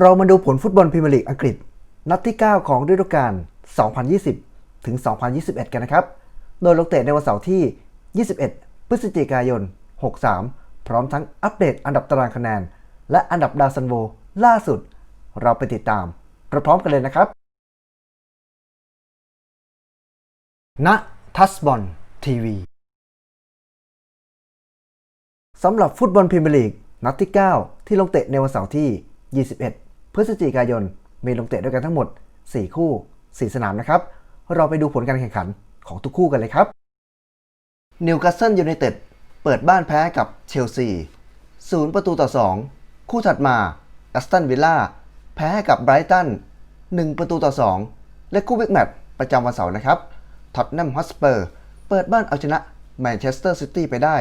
เรามาดูผลฟุตบอลพรีเมียร์ลีกอังกฤษ นัดที่ 9 ของฤดูกาล 2020 ถึง 2021 กันนะครับ โดยลงเตะในวันเสาร์ที่ 21 พฤศจิกายน 63 พร้อมทั้งอัปเดตอันดับตารางคะแนน และอันดับดาวซันโวล่าสุด เราไปติดตามพร้อมกันเลยนะครับณทัสบอลทีวีสำหรับฟุตบอลพรีเมียร์ลีกนัดที่ 9 ที่ลงเตะในวันเสาร์ที่ 21 พฤศจิกายนมีลงเตะด้วยกันทั้งหมด 4 คู่ 4 สนามนะครับ เราไปดูผลการแข่งขันของทุกคู่กันเลยครับนิวคาสเซิลยูไนเต็ดเปิดบ้านแพ้กับเชลซี 0 ประตูต่อ 2 คู่ถัดมาแอสตันวิลล่าแพ้กับไบรตัน 1 ประตูต่อ 2 และคู่บิ๊กแมตช์ประจำวันเสาร์นะครับท็อตแนมฮอสเปอร์เปิดบ้านเอาชนะแมนเชสเตอร์ซิตี้ไปได้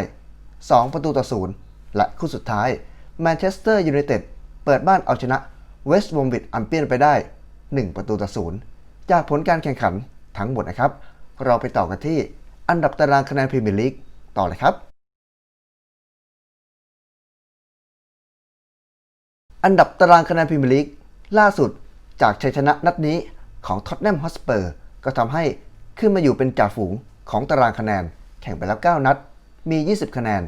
2 ประตูต่อ 0 และคู่สุดท้ายแมนเชสเตอร์ยูไนเต็ดเปิดบ้านเอาชนะ เวสต์บอมบิดอัมเปียนไปได้ 1 ประตูต่อ0จากผลการแข่งขันทั้งหมดนะครับ เราไปต่อกันที่อันดับตารางคะแนนพรีเมียร์ลีกต่อเลยครับ อันดับตารางคะแนนพรีเมียร์ลีกล่าสุดจากชัยชนะนัดนี้ของท็อตแนมฮอสเปอร์ก็ทำให้ขึ้นมาอยู่เป็นจ่าฝูงของตารางคะแนน แข่งไปแล้ว 9 นัด มี 20 คะแนน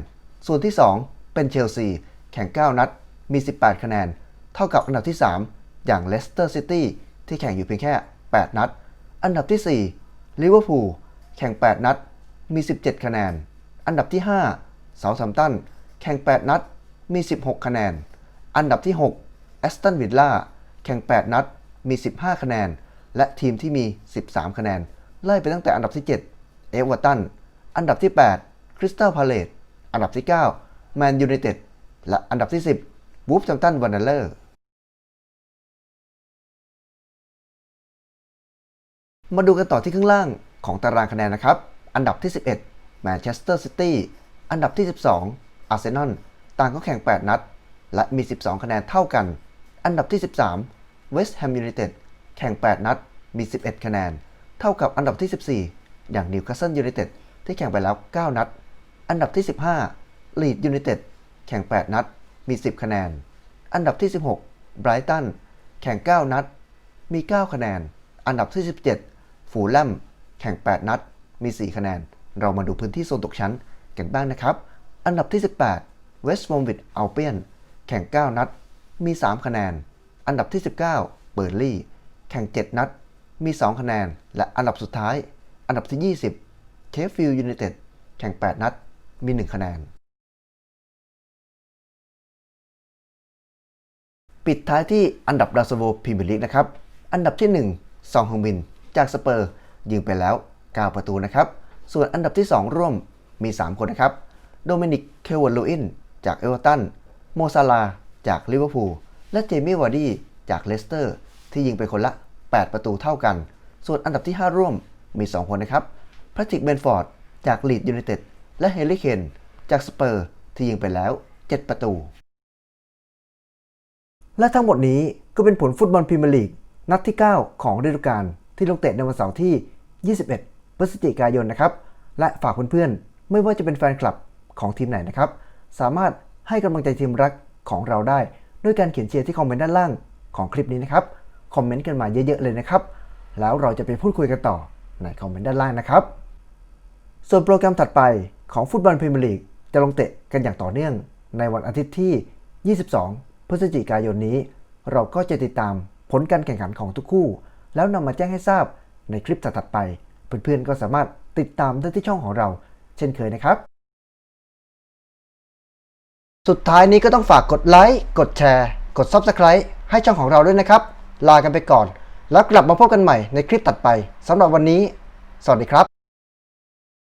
ส่วนที่ 2 เป็นเชลซี แข่ง 9 นัด มี 18 คะแนน เท่ากับอันดับที่ 3 อย่างเลสเตอร์ซิตี้ที่แข่งอยู่เพียงแค่ 8 นัด อันดับที่4ลิเวอร์พูลแข่ง 8 นัด มี 17 คะแนน อันดับที่5เซาท์แฮมป์ตันแข่ง 8 นัด มี 16 คะแนน อันดับที่6แอสตันวิลล่าแข่ง 8 นัด มี 15 คะแนน และทีมที่มี 13 คะแนน ไล่ไปตั้งแต่อันดับที่ 7 เอเวอร์ตัน อันดับที่ 8คริสตัลพาเลตอันดับที่ 9 แมนยูไนเต็ด และอันดับที่ 10 วูฟแฮมตันวันเดอร์มาดูกันต่อที่ข้างล่างของตารางคะแนนนะครับ อันดับที่ 11 แมนเชสเตอร์ซิตี้ อันดับที่ 12 อาร์เซนอล ต่างก็แข่ง 8 นัด และมี 12 คะแนนเท่ากัน อันดับที่ 13 เวสต์แฮมยูไนเต็ด แข่ง 8 นัด มี 11 คะแนน เท่ากับอันดับที่ 14 อย่างนิวคาสเซิลยูไนเต็ดที่แข่งไปแล้ว 9 นัด อันดับที่ 15 ลีดยูไนเต็ด แข่ง 8 นัด มี 10 คะแนน อันดับที่ 16 ไบรตัน แข่ง 9 นัด มี 9 คะแนน อันดับที่ 17 ฟูลแลม แข่ง 8 นัด มี 4 คะแนน เรามาดูพื้นที่โซนตกชั้นกันบ้างนะครับ อันดับที่ 18 เวสต์บอมวิดอัลเปียน แข่ง 9 นัด มี 3 คะแนน อันดับที่ 19 เบอร์ลี่ แข่ง 7 นัด มี 2 คะแนน และอันดับสุดท้าย อันดับที่ 20 เคฟฟิลด์ยูไนเต็ด แข่ง 8 นัด มี 1 คะแนน ปิดท้ายที่อันดับดาวซันโวพรีเมียร์ลีกนะครับ อันดับที่ 1 ซองฮงมิน จากสเปอร์ยิงไปแล้ว 9 ประตูนะครับ ส่วนอันดับที่ 2 ร่วมมี 3 คนนะครับ โดมินิก เคลวันลูอิน จากเอเวอร์ตัน โมซาลา จากลิเวอร์พูล และเจมี่วาร์ดี้จากเลสเตอร์ ที่ยิงไปคนละ 8 ประตูเท่ากัน ส่วนอันดับที่ 5 ร่วมมี 2 คนนะครับแพทริกเบนฟอร์ด จากลีดยูไนเต็ด และเฮลิเคน จากสเปอร์ ที่ยิงไปแล้ว 7 ประตู และทั้งหมดนี้ก็เป็นผลฟุตบอลพรีเมียร์ลีกนัดที่ 9 ของฤดูกาลที่ลงเตะในวันเสาร์ที่ 21 พฤศจิกายนนะครับ และฝากเพื่อนๆ ไม่ว่าจะเป็นแฟนคลับของทีมไหนนะครับ สามารถให้กำลังใจทีมรักของเราได้ ด้วยการเขียนเชียร์ที่คอมเมนต์ด้านล่างของคลิปนี้นะครับ คอมเมนต์กันมาเยอะๆเลยนะครับ แล้วเราจะไปพูดคุยกันต่อในคอมเมนต์ด้านล่างนะครับ ส่วนโปรแกรมถัดไปของฟุตบอลพรีเมียร์ลีกจะลงเตะกันอย่างต่อเนื่องในวันอาทิตย์ที่ 22 พฤศจิกายนนี้ เราก็จะติดตามผลการแข่งขันของทุกคู่ แล้วนำมาแจ้งให้ทราบในคลิปถัดๆไป เพื่อนๆก็สามารถติดตามได้ที่ช่องของเรา เช่นเคยนะครับ สุดท้ายนี้ก็ต้องฝากกดไลค์กดแชร์ กด Subscribe ให้ช่องของเราด้วยนะครับ ลากันไปก่อน แล้วกลับมาพบกันใหม่ในคลิปตัดไปสำหรับวันนี้ สวัสดีครับ